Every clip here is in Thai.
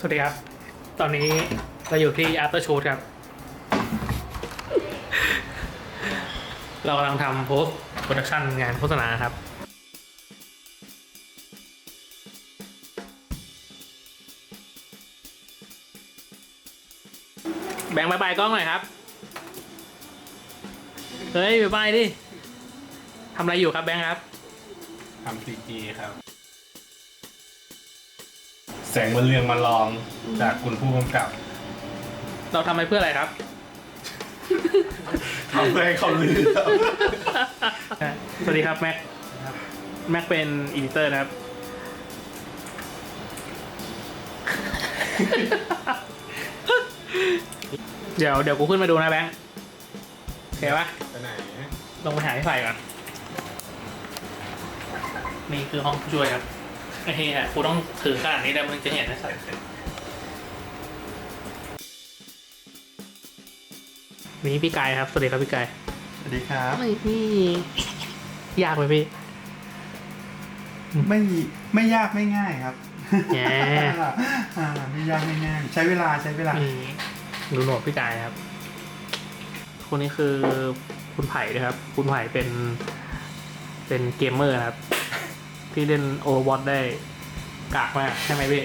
สวัสดีครับ ตอนนี้เราอยู่ที่ After Shoot ครับ เรากำลังทำ post production งานโฆษณาครับ แบ่งบายบายกล้องหน่อยครับ เฮ้ยบายบายดิทำอะไรอยู่ครับแบงค์ครับ ทำซีจีครับ แสงมันเรืองมาลองจากคุณผู้กำกับเราทำไปเพื่ออะไรครับ ทำให้เขาลือครับสวัสดีครับแม็กแม็กเป็นอีดิเตอร์นะครับ เดี๋ยวเดี๋ยวกูขึ้นมาดูนะแบงค์โอเคปะไปไหนลงไปหาที่ใส่ก่อน นี่คือห้องผู้ช่วยครับไอ้ เหี้ยกูต้องถือขนาดนี้แต่มึงจะเห็นนะสัตว์นี่พี่กายครับ สวัสดีครับพี่กาย สวัสดีครับ ไม่นี่ยากไหมพี่ ไม่ไม่ยากไม่ง่ายครับแหมอ่าไม่ยากไม่ง่ายใช้เวลาใช้เวลานี่ดูโหนวดพี่กายครับ คนนี้คือคุณไผ่นะครับ คุณไผ่เป็น เป็นเกมเมอร์นะครับ ที่เล่นโอ r วอตได้กากมากใช่ไหมพี่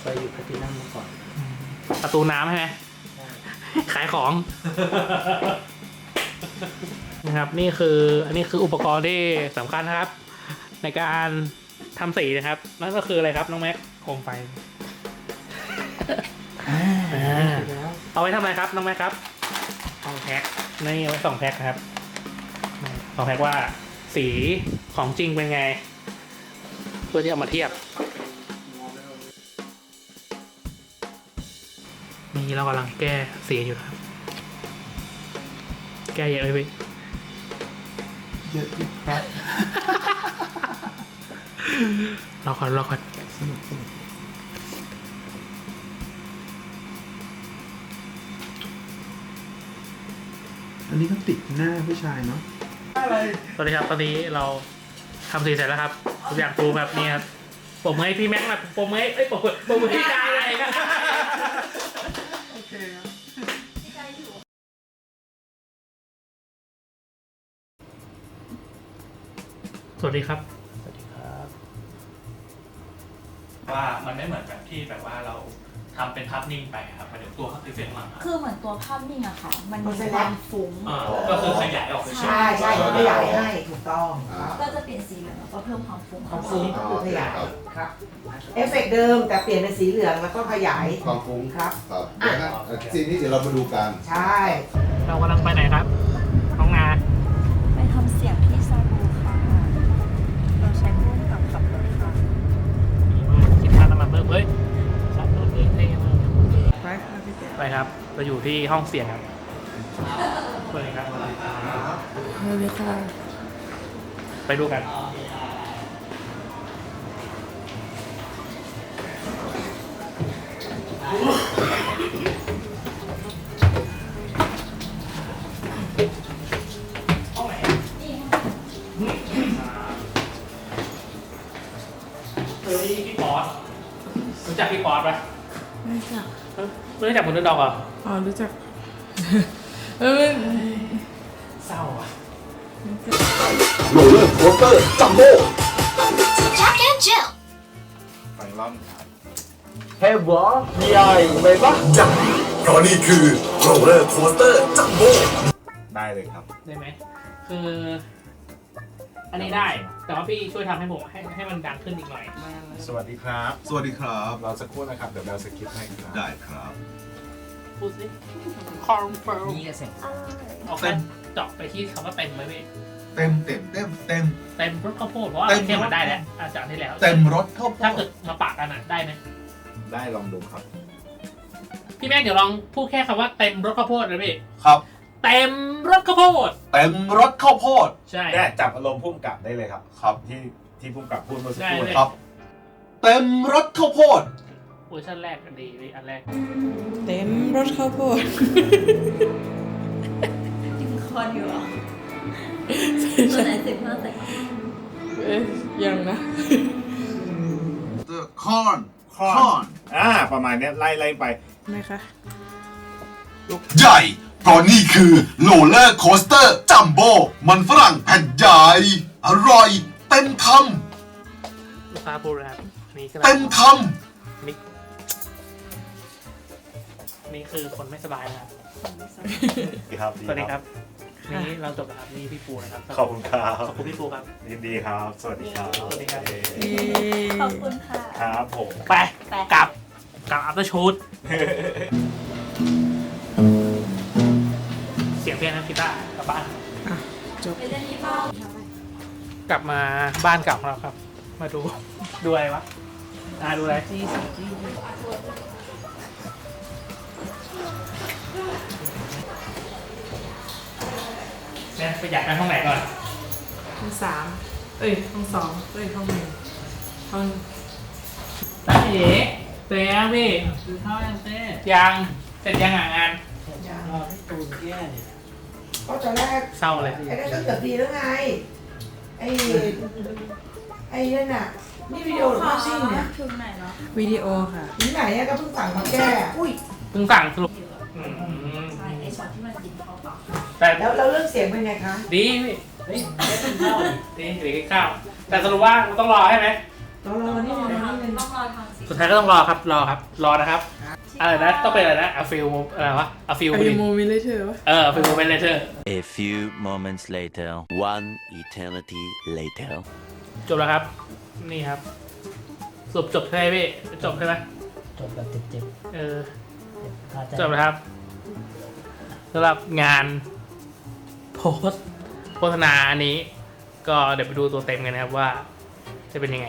เคยอยู่แพลตินัมมาก่อนประตูน้ำใช่ไหมขายของ นะครับ นี่คืออันนี้คืออุปกรณ์ที่สำคัญนะครับ ในการทำสีนะครับ นั่นก็คืออะไรครับน้องแม็กโคมไฟอ่าแล้วเอาไว้ทำอะไรครับน้องแม็กครับสองแพ็คนี่เอาไว้สองแพ็คนะครับสองแพ็คว่า สีของจริงเป็นไง เพื่อที่เอามาเทียบ นี่เรากำลังแก้สีอยู่นะครับ แก้เยอะไหมพี่เยอะอีกครับเราก่อนเราก่อนสนุกสนุกอันนี้ก็ติดหน้าผู้ชายเนาะ อะไรสวัสดีครับตอนนี้เราทำสีเสร็จแล้วครับทุกอย่างฟูแบบนี้ครับผมให้พี่แม็กซ์มาผมให้เอ้ยผมผมให้พี่กายเลยครับโอเคครับสวัสดีครับสวัสดีครับว่ามันไม่เหมือนแบบที่แบบว่าเรา ทำเป็นภาพนิ่งไปครับมันเดี๋ยวตัวเขาติดเสียงมาครับคือเหมือนตัวภาพนิ่งอะค่ะ มันมัมีนเป็นความฟุ้งอ่าก็คือขยายออกไปใช่ใช่เขาขยายให้ถูกต้องครับก็จะเปลี่ยนสีเหลืองแล้วก็เพิ่มความฟุ้งความฟุ้งก็คือขยายครับเอฟเฟกต์เดิมแต่เปลี่ยนเป็นสีเหลืองแล้วก็ขยายความฟุ้งครับครับเดี๋ยวนะซีนนี้เดี๋ยวเรามาดูกันใช่ เรากำลังไปไหนครับน้องนาไปทำเสียงที่ซาบูค่ะเราใช้พุ่มกับขับรถค่ะคิดค่าน้ำมันเพิ่มเฮ้ย ไปครับเราอยู่ที่ห้องเสียงครับสวัสดีครับสวัสดีค่ะไปดูกัน ไม่รู้จักเอ้ยไม่รู้จักคุณดอกเหรออ๋อรู้จัก เออเศร้าอะโรลเลอร์โคสเตอร์จัมโบ้ Jack and Jill. ไฟล่อนครับเฮ้ยบอใหญ่ไปปะจังเพราะนี่คือโรลเลอร์โคสเตอร์จัมโบ้ได้เลยครับ ได้ไหมคือ อันนี้ได้ แต่ว่าพี่ช่วยทำให้ผมให้ให้มันดังขึ้นอีกหน่อย สวัสดีครับ สวัสดีครับ เราจะพูดนะครับ เดี๋ยวเราสคริปต์ให้ครับได้ครับ พูดสิคอร์นเฟิร์นี่ก็เสียงเอาแค่เจาะไปที่คำว่าเต็มไหมพี่เต็มเต็มเต็มเต็ม เต็มรถข้าวโพดเพราะว่าเต็มแค่มันได้แล้วอาจารย์ได้แล้วเต็มรถเข้าโพถ้าดเกิดมาปากกันอะได้ไหมได้ลองดูครับ พี่แม่งเดี๋ยวลองพูดแค่คำว่าเต็มรถข้าวโพดนะพี่ครับ เต็มรถข้าวโพด เต็มรถข้าวโพดใช่เนี่ยจับอารมณ์พุ่มกับได้เลยครับครับ ที่ที่พุ่มกับพูดเมื่อสักได้ครู่เลยครับ เต็มรถข้าวโพด เวอร์ชันแรกกันดีพี่อันแรก เต็มรถข้าวโพดดึงคออยู่เหรอตัวไหนสิบห้าแต่เอ้ยยังนะ The corn คอนคอนอ่าประมาณเนี้ยไล่ไล่ไป ไหมคะ ใหญ่ เพราะนี่คือโรลเลอร์โคสเตอร์จัมโบ้มันฝรั่งแผ่นใหญ่ อร่อย เต็มคลูกค้าพูดนะครับนี่ก็ำเต็มคนี่นี่คือคนไม่สบายนะครับครับสวัสดีครับนี่เราจบแล้วครับนี่พี่ปูนะครับขอบคุณครับ ขอบคุณพี่ปูครับ ยินดีครับ สวัสดีครับสวัสดีครับเย้ขอบคุณค่ะ ครับผม ไปไป กลับกลับอัพเตอร์ชูดเเพลงนะกีตาร์กลับบ้านอะจบ ไปเล่นที่บ้านกลับมาบ้านเก่าของเราครับ มาดู ดูอะไรวะอ่าดูอะไรเนี่ยไปอยากกันห้องไหนก่อน ห้องสามเอ้ยห้องสองเอ้ยห้องหนึ่งห้องตั้งเอ๋เตะยังพี่คือข้าวยังเต้ยังเสร็จยังอะงานก็ต อนแรกเศร้าเลย ไอ้นั่นก็เกือบดีแล้วไง ไอ้ไอ้นั่นน่ะ นี่วิดีโอหรือภาพซิ่งเนี่ยถึงไหนเนาะวิดีโอค่ะถึงไหนอะก็เพิ่งสั่งมาแก้อุ้ยเพิ่งสั่งสรุปอืมใช่ไอช็อตที่มันกินเข้าปากแต่แล้วแล้วเรื่องเสียงเป็นไงคะดีพี่เฮ้ยได้กินข้าวดิดีหรือกินข้าว แต่สรุปว่าต้องรอใช่ไหม รอรอนี่นะนี่ต้องรอทางสิสุดท้ายก็ต้องรอครับ รอครับ รอนะครับ อะไรนะต้องเป็นอะไรนะอะฟิลอะไรวะอะฟิลอายุโมมิเลยเธอวะเออฟิลเป็นเลเทอร์ A few moments later, one eternity later. จบแล้วครับ นี่ครับสรุปจบใช่ไหมพี่จบใช่ไหมจบแบบเจ็บเออๆพาใจจบแล้วครับสำหรับงานโพสต์โฆษณาอันนี้ ก็เดี๋ยวไปดูตัวเต็มกันนะครับว่า จะเป็นยังไง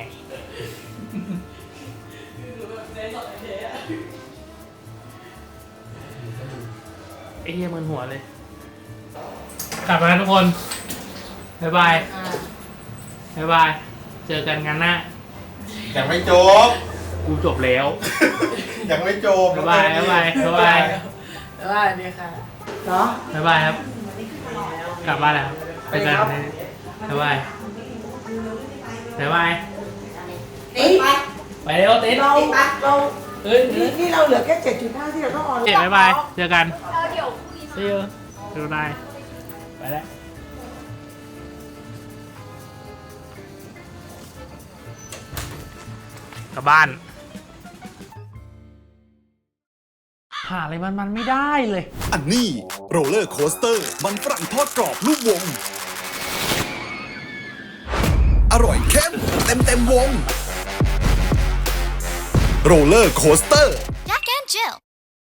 ไอ้เหี้ยมึนหัวเลย กลับมาแล้วทุกคน บ๊ายบายบ๊ายบาย เจอกันงานหน้า ยังไม่จบ กูจบแล้ว ยังไม่จบ บ๊ายบายบ๊ายบายบ๊ายบายว่าดีค่ะเหรอบ๊ายบายครับ กลับบ้านแล้วไปกันนะบ๊ายบายบ๊ายบายติ๊กไปเร็วติ๊ดเราเราเฮ้ยนี่นี่เราเหลือแค่เจ็ดจุดห้าที่เราต้องออนเจ๊บ๊ายบาย เจอกันแล้ว เดี๋ยวพรุ่งนี้ See you ดูได้ไปแล้วกลับบ้าน หาอะไรมันมันไม่ได้เลยำอันนี้โรลเลอร์โคสเตอร์ มันฝรั่งทอดกรอบลูกวง อร่อยเข้มเต็มเต็มวง โรลเลอร์โคสเตอร์ Jack and Jill